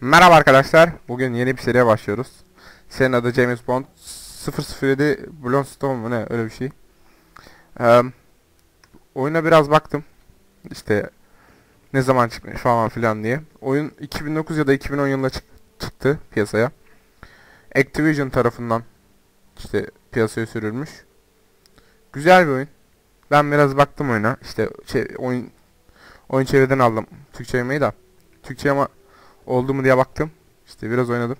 Merhaba arkadaşlar. Bugün yeni bir seriye başlıyoruz. Senin adı James Bond 007 Blonstone mu ne öyle bir şey. Ee, oyuna biraz baktım. İşte ne zaman çıkmış falan filan diye. Oyun 2009 ya da 2010 yılında çık- çıktı piyasaya. Activision tarafından işte piyasaya sürülmüş. Güzel bir oyun. Ben biraz baktım oyuna. İşte şey, oyun oyun çeviriden aldım Türkçe yemeği de. Türkçe ama oldu mu diye baktım. İşte biraz oynadım.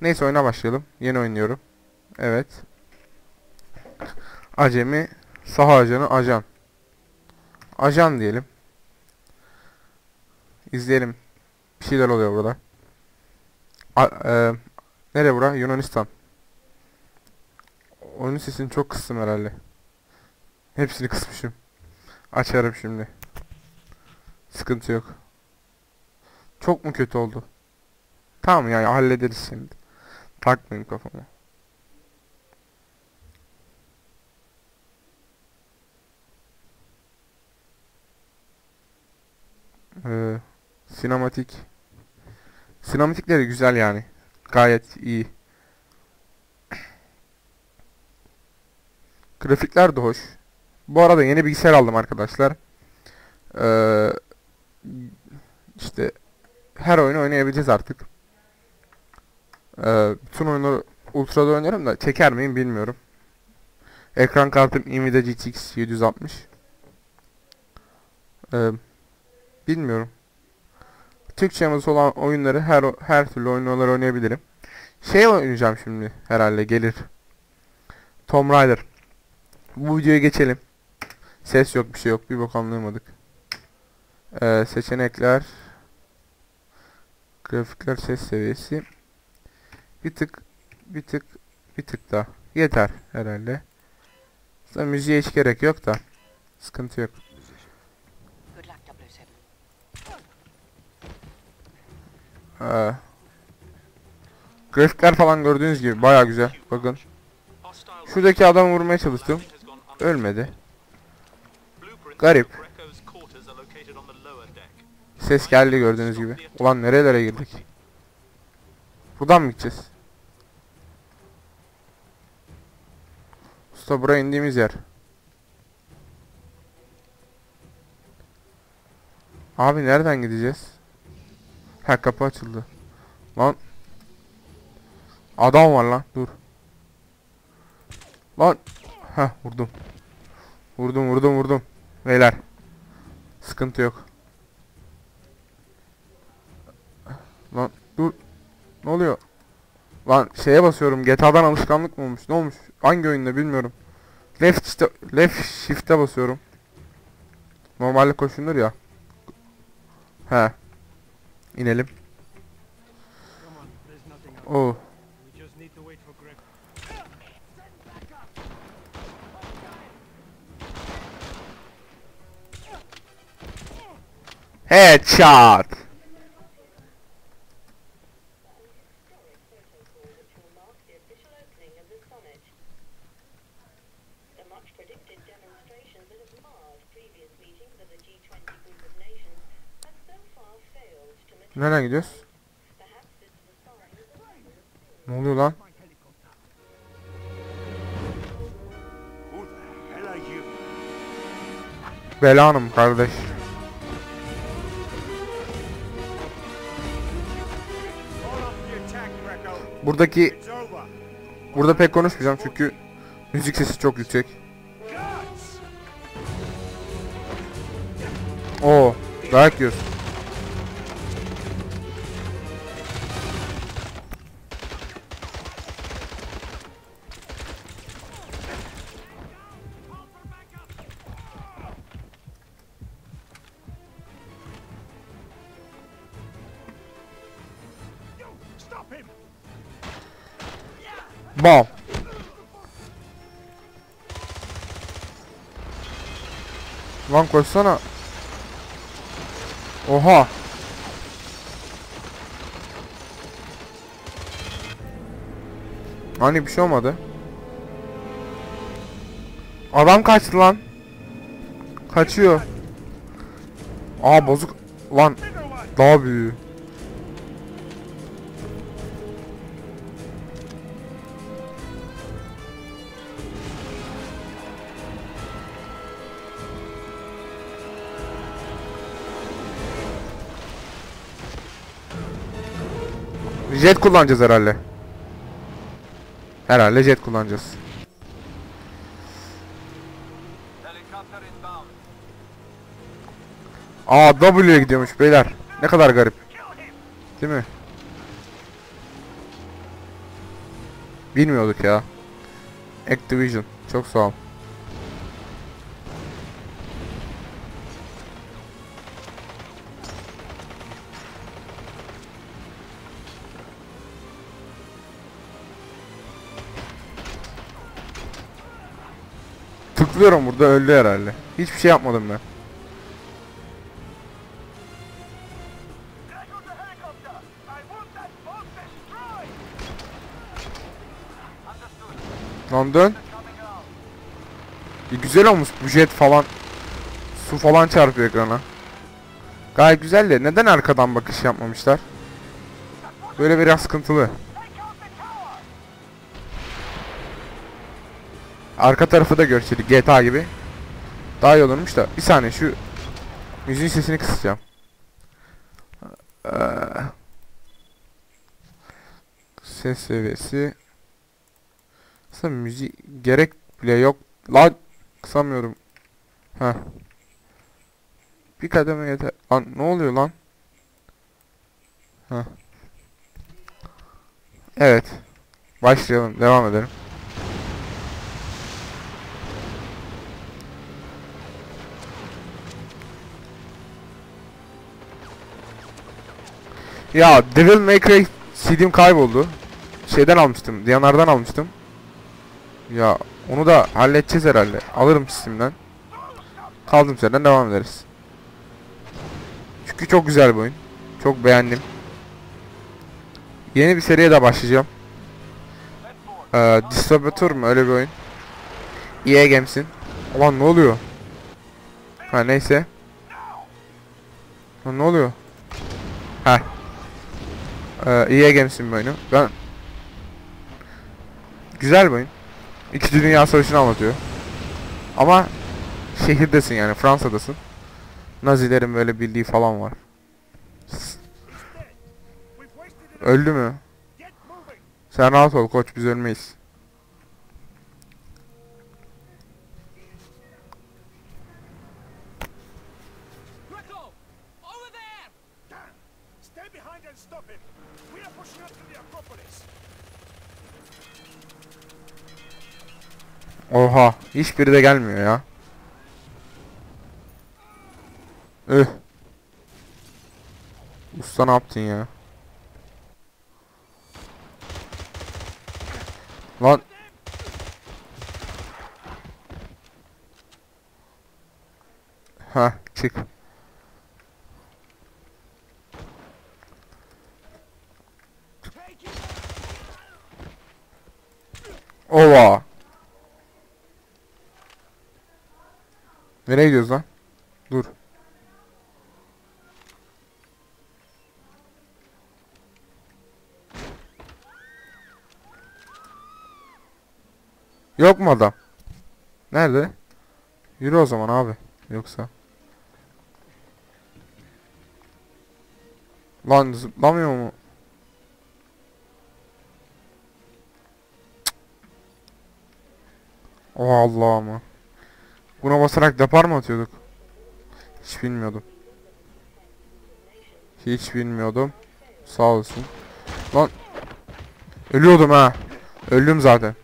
Neyse oyuna başlayalım. Yeni oynuyorum. Evet. Acemi, saha ajanı, ajan. Ajan diyelim. İzleyelim. Bir şeyler oluyor burada. A e nereye bura? Yunanistan. Oyunun sesini çok kıstım herhalde. Hepsini kısmışım. Açarım şimdi. Sıkıntı yok. Çok mu kötü oldu? Tamam ya hallederiz şimdi. Takmayayım kafama. Ee, sinematik. Sinematikleri güzel yani. Gayet iyi. Grafikler de hoş. Bu arada yeni bilgisayar aldım arkadaşlar. Ee, işte her oyunu oynayabileceğiz artık. Ee, bütün oyunları Ultra'da oynarım da çeker miyim bilmiyorum. Ekran kartım Nvidia GTX 760. Ee, bilmiyorum. Türkçe yaması olan oyunları her her türlü oyunları oynayabilirim. Şey oynayacağım şimdi herhalde gelir. Tomb Raider. Bu videoya geçelim. Ses yok bir şey yok. Bir bok anlayamadık. Ee, seçenekler grafikler ses seviyesi bir tık bir tık bir tık daha yeter herhalde. Zaten müziğe hiç gerek yok da sıkıntı yok. Good luck, 007. Ee, grafikler falan gördüğünüz gibi baya güzel. Bakın. Şuradaki adamı vurmaya çalıştım. Ölmedi. Garip. Ses geldi gördüğünüz gibi. Ulan nerelere girdik? Buradan mı gideceğiz? Usta buraya indiğimiz yer. Abi nereden gideceğiz? Ha kapı açıldı. Lan. Adam var lan. Dur. Lan. Ha vurdum. Vurdum vurdum vurdum. Beyler. Sıkıntı yok. Lan dur. Ne oluyor? Lan şeye basıyorum. GTA'dan alışkanlık mı olmuş? Ne olmuş? Hangi oyunda bilmiyorum. Left işte left shift'e basıyorum. Normalde koşunur ya. He. İnelim. Oh. Headshot. Nereden gidiyoruz? Ne oluyor lan? Who the hell are you? Bela Hanım kardeş. Buradaki burada pek konuşmayacağım çünkü müzik sesi çok yüksek. Oo, dayak yiyoruz. Bam. Lan koşsana. Oha. Hani bir şey olmadı. Adam kaçtı lan. Kaçıyor. Aa bozuk. Lan daha büyüğü. Jet kullanacağız herhalde. Herhalde jet kullanacağız. Aa W'ye gidiyormuş beyler. Ne kadar garip. Değil mi? Bilmiyorduk ya. Activision. Çok sağ ol. Tıklıyorum burada öldü herhalde. Hiçbir şey yapmadım ben. Lan dön. E, güzel olmuş bu jet falan. Su falan çarpıyor ekrana. Gayet güzel de neden arkadan bakış yapmamışlar? Böyle biraz sıkıntılı. Arka tarafı da görseydik GTA gibi. Daha iyi olurmuş da. Bir saniye şu müziğin sesini kısacağım. Ee, ses seviyesi. Aslında müzik gerek bile yok. Lan kısamıyorum. Ha. Bir kademe yeter. Lan ne oluyor lan? Ha. Evet. Başlayalım. Devam edelim. Ya Devil May Cry CD'm kayboldu. Şeyden almıştım. Diyanar'dan almıştım. Ya onu da halledeceğiz herhalde. Alırım Steam'den. Kaldığım yerden devam ederiz. Çünkü çok güzel bir oyun. Çok beğendim. Yeni bir seriye de başlayacağım. Ee, Distributor mu öyle bir oyun. EA Games'in. Ulan ne oluyor? Ha neyse. Lan ne oluyor? Ha. Ee, EA Games'in bir oyunu. Ben... Güzel bir oyun. İkinci Dünya Savaşı'nı anlatıyor. Ama şehirdesin yani Fransa'dasın. Nazilerin böyle bildiği falan var. Öldü mü? Sen rahat ol koç biz ölmeyiz. Stop him! We are pushing up to the Acropolis! Oha hiçbiri de gelmiyor ya. Üh. Usta ne yaptın ya? Lan. Ha çık. Take it! Ova. Nereye gidiyoruz lan? Dur. Yok mu adam? Nerede? Yürü o zaman abi. Yoksa. Lan zıplamıyor mu? O Allah mı? Buna basarak depar mı atıyorduk? Hiç bilmiyordum. Hiç bilmiyordum. Sağ olsun. Lan. Ölüyordum ha. Öldüm zaten.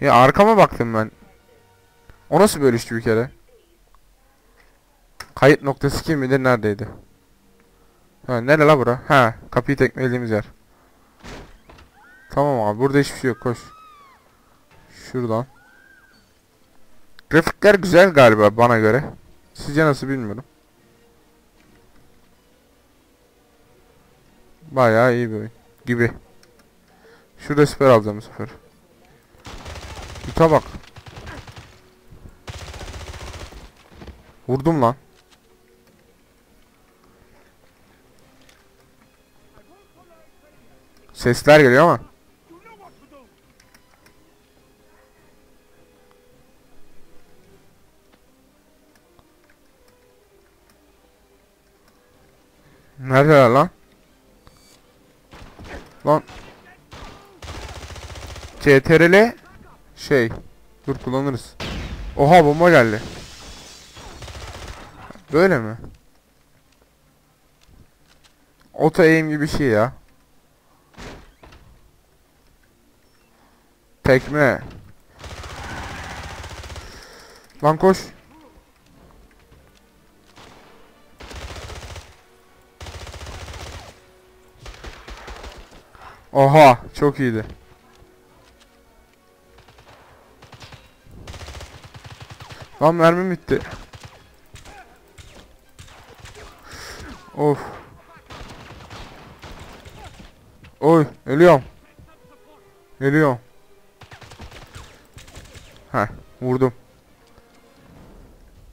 Ya arkama baktım ben. O nasıl bölüştü bir kere? Kayıt noktası kim bilir neredeydi? Ha nere la bura? Ha kapıyı tekmelediğimiz yer. Tamam abi burada hiçbir şey yok koş. Şuradan. Grafikler güzel galiba bana göre. Sizce nasıl bilmiyorum. Bayağı iyi bir oyun. Gibi. Şurada siper alacağım sefer. Yuta bak. Vurdum lan. Sesler geliyor ama. Neredeler lan? Lan. CTRL şey. Dur kullanırız. Oha bomba geldi. Böyle mi? Auto aim gibi bir şey ya. Tekme. Lan koş. Oha çok iyiydi. Lan mermim bitti. Of. Oy ölüyorum. Ölüyorum. Heh vurdum.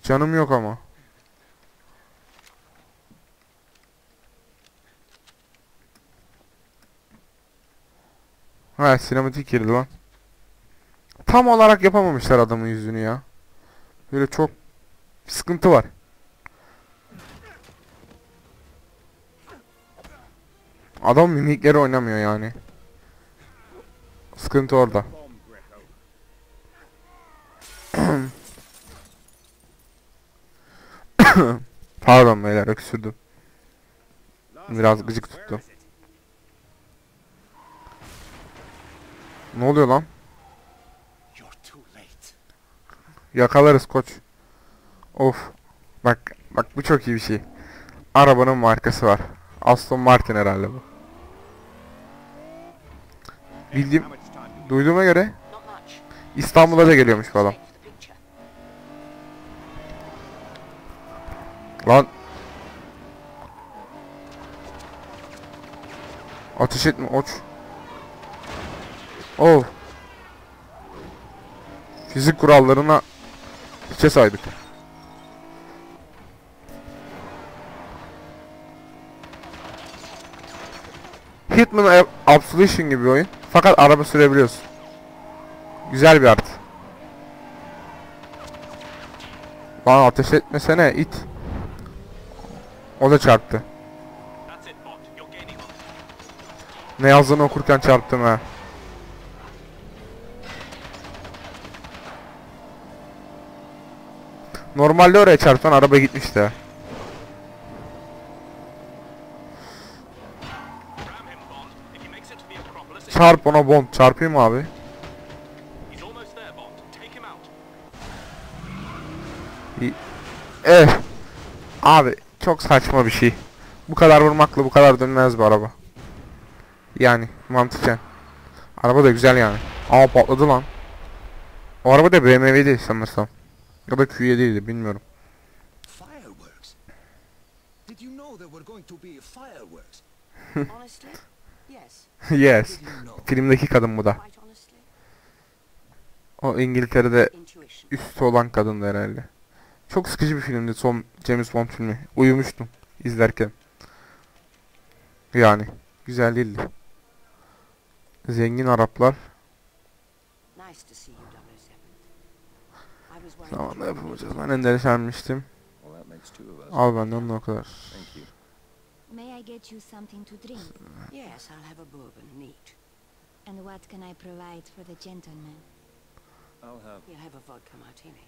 Canım yok ama. Ha sinematik girdi lan. Tam olarak yapamamışlar adamın yüzünü ya. Böyle çok sıkıntı var. Adam mimikleri oynamıyor yani. Sıkıntı orada. Pardon beyler öksürdüm. Biraz gıcık tuttu. is it? Ne oluyor lan? Yakalarız koç. Of. Bak bak bu çok iyi bir şey. Arabanın markası var. Aston Martin herhalde bu. Bildiğim duyduğuma göre. İstanbul'a da geliyormuş bu adam. Lan. Ateş etme oç. Oh. Fizik kurallarına içe saydık. Hitman Ab- Absolution gibi oyun. Fakat araba sürebiliyorsun. Güzel bir art. Lan ateş etmesene it. O da çarptı. Ne yazdığını okurken çarptım ha. Normalde oraya çarpsan araba gitmişti. Çarp ona bond. Çarpayım abi? Eh. Abi çok saçma bir şey. Bu kadar vurmakla bu kadar dönmez bir araba. Yani mantıken. Araba da güzel yani. Ama patladı lan. O araba da BMW'di sanırsam. Ya da Q7'ydi bilmiyorum. Fireworks? Did you know there were going to be fireworks? Honestly? Yes. yes. Filmdeki kadın bu da. O İngiltere'de üstü olan kadındı herhalde. Çok sıkıcı bir filmdi son James Bond filmi. Uyumuştum izlerken. Yani güzel değildi. Zengin Araplar Nice to see you, 007. I was worried. Zamanla yapamayacağız. Ben of us. Al benden de o kadar. Thank you. May I get you something to drink? Yes, I'll have a bourbon, neat. And what can I provide for the gentleman? I'll have. He'll have a vodka martini.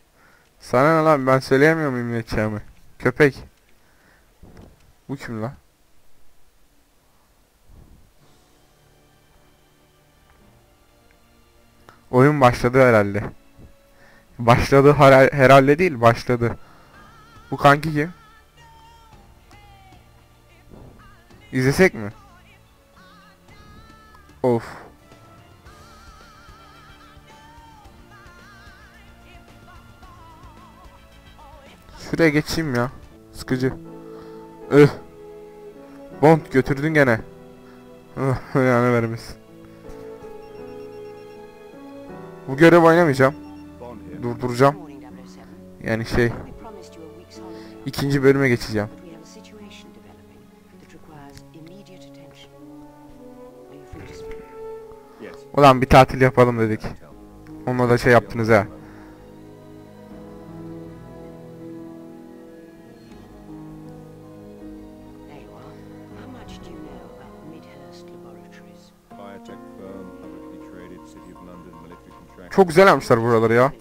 Sana ne lan ben söyleyemiyor muyum ne içeceğimi? Köpek. Bu kim lan? Oyun başladı herhalde. Başladı herhalde değil başladı. Bu kanki kim? İzlesek mi? Of. Şuraya geçeyim ya. Sıkıcı. Öh. Bond götürdün gene. Yani vermesin. Bu görev oynamayacağım durduracağım. Yani şey ikinci bölüme geçeceğim. Ulan bir tatil yapalım dedik. Onunla da şey yaptınız ha. Çok güzel yapmışlar buraları ya.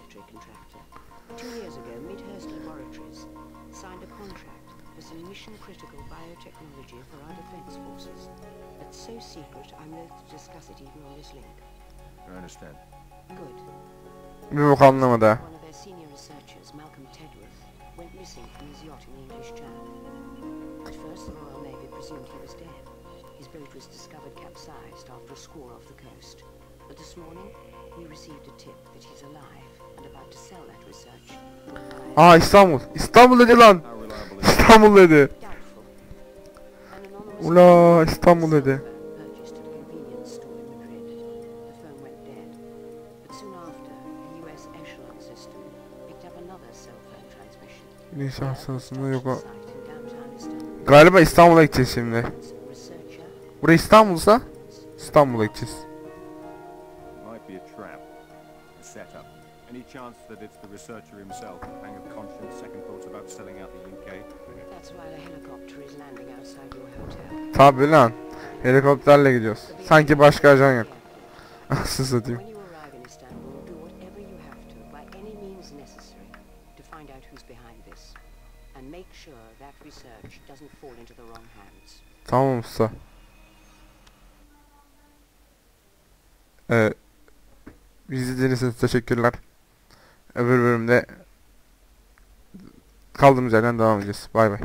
Ago, Midhurst Laboratories signed a contract for some mission-critical biotechnology for our defense forces. That's so secret, I'm loath to discuss it even on this link. I understand. Good. Bir bok anlamadı ha. One of their senior researchers, Malcolm Tedworth, went missing from his yacht in the English Channel. At first, the Royal Navy presumed he was dead. His boat was discovered capsized after a squall off the coast. But this morning, we received a tip that he's alive Aa İstanbul. İstanbul dedi lan. İstanbul dedi. Ula İstanbul dedi. purchased at a convenience store in Madrid. The phone went dead. But soon after, the US Echelon system picked up another cell phone transmission. İnşaat sırasında yok o. Galiba İstanbul'a gideceğiz şimdi. Burası İstanbul'sa İstanbul'a gideceğiz. Any chance that it's the researcher himself? Hang of conscience, second thoughts about selling out the UK? That's why the helicopter is landing outside your hotel. Tabi lan. Helikopterle gidiyoruz. Sanki başka ajan yok. Nasıl satayım. When you arrive in Istanbul, do whatever you have to, by any means necessary, to find out who's behind this. And make sure that research doesn't fall into the wrong hands. Tamam usta. Ee, bizi izlediğiniz için teşekkürler. Öbür bölümde kaldığımız yerden devam edeceğiz. Bay bay.